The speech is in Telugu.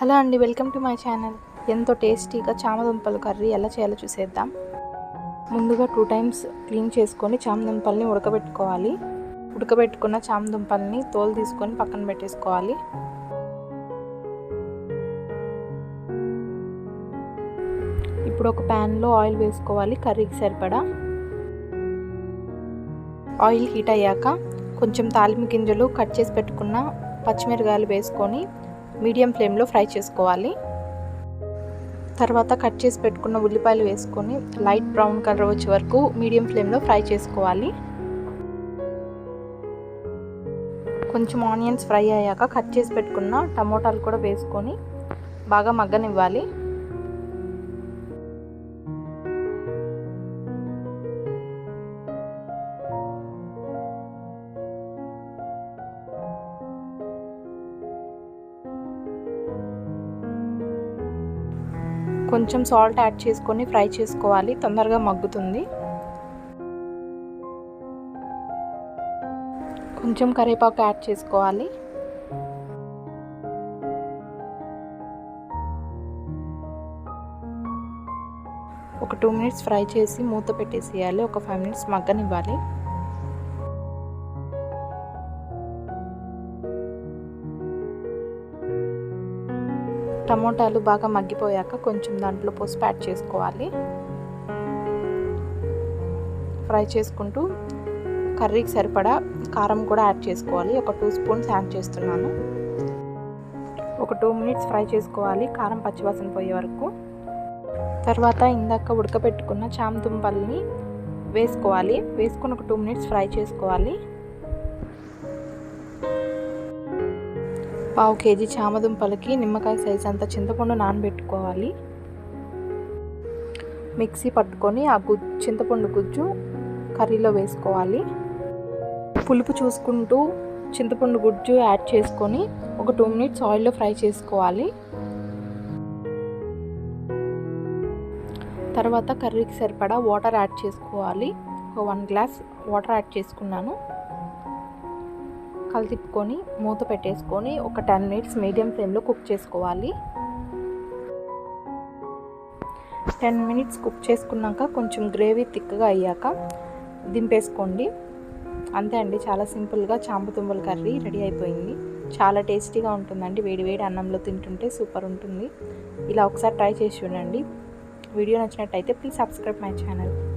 హలో అండి వెల్కమ్ టు మై ఛానల్. ఎంతో టేస్టీగా చామదుంపల కర్రీ ఎలా చేయాలో చూసేద్దాం. ముందుగా టూ టైమ్స్ క్లీన్ చేసుకొని చామదుంపల్ని ఉడకబెట్టుకోవాలి. ఉడకబెట్టుకున్న చామదుంపల్ని తోలు తీసుకొని పక్కన పెట్టేసుకోవాలి. ఇప్పుడు ఒక ప్యాన్లో ఆయిల్ వేసుకోవాలి కర్రీకి సరిపడా. ఆయిల్ హీట్ అయ్యాక కొంచెం తాలింపు గింజలు కట్ చేసి పెట్టుకున్న పచ్చిమిరకాయలు వేసుకొని మీడియం ఫ్లేమ్లో ఫ్రై చేసుకోవాలి. తర్వాత కట్ చేసి పెట్టుకున్న ఉల్లిపాయలు వేసుకొని లైట్ బ్రౌన్ కలర్ వచ్చే వరకు మీడియం ఫ్లేమ్లో ఫ్రై చేసుకోవాలి. కొంచెం ఆనియన్స్ ఫ్రై అయ్యాక కట్ చేసి పెట్టుకున్న టమోటాలు కూడా వేసుకొని బాగా మగ్గనివ్వాలి. కొంచెం సాల్ట్ యాడ్ చేసుకొని ఫ్రై చేసుకోవాలి. తొందరగా మగ్గుతుంది. కొంచెం కరివేపాకు యాడ్ చేసుకోవాలి. ఒక టూ మినిట్స్ ఫ్రై చేసి మూత పెట్టేసేయాలి. ఒక ఫైవ్ మినిట్స్ మగ్గనివ్వాలి. టమోటాలు బాగా మగ్గిపోయాక కొంచెం దాంట్లో పసుపు యాడ్ చేసుకోవాలి. ఫ్రై చేసుకుంటూ కర్రీకి సరిపడా కారం కూడా యాడ్ చేసుకోవాలి. ఒక టూ స్పూన్స్ యాడ్ చేస్తున్నాను. ఒక టూ మినిట్స్ ఫ్రై చేసుకోవాలి. కారం పచ్చివాసన పోయే వరకు. తర్వాత ఇందాక ఉడకబెట్టుకున్న చామదుంపల్ని వేసుకోవాలి. వేసుకుని ఒక టూ మినిట్స్ ఫ్రై చేసుకోవాలి. పావు కేజీ చామదుంపలకి నిమ్మకాయ సైజ్ అంత చింతపండు నానబెట్టుకోవాలి. మిక్సీ పట్టుకొని ఆ గు చింతపండు గుజ్జు కర్రీలో వేసుకోవాలి. పులుపు చూసుకుంటూ చింతపండు గుజ్జు యాడ్ చేసుకొని ఒక టూ మినిట్స్ ఆయిల్లో ఫ్రై చేసుకోవాలి. తర్వాత కర్రీకి సరిపడా వాటర్ యాడ్ చేసుకోవాలి. ఒక వన్ గ్లాస్ వాటర్ యాడ్ చేసుకున్నాను. కలితిప్పుకొని మూత పెట్టేసుకొని ఒక టెన్ మినిట్స్ మీడియం ఫ్లేమ్లో కుక్ చేసుకోవాలి. టెన్ మినిట్స్ కుక్ చేసుకున్నాక కొంచెం గ్రేవీ థిక్గా అయ్యాక దింపేసుకోండి. అంతే అండి చాలా సింపుల్గా చాంపుతుంబల కర్రీ రెడీ అయిపోయింది. చాలా టేస్టీగా ఉంటుందండి వేడి వేడి అన్నంలో తింటుంటే సూపర్ ఉంటుంది. ఇలా ఒకసారి ట్రై చేసి చూడండి. వీడియో నచ్చినట్టయితే ప్లీజ్ సబ్స్క్రైబ్ మై ఛానల్.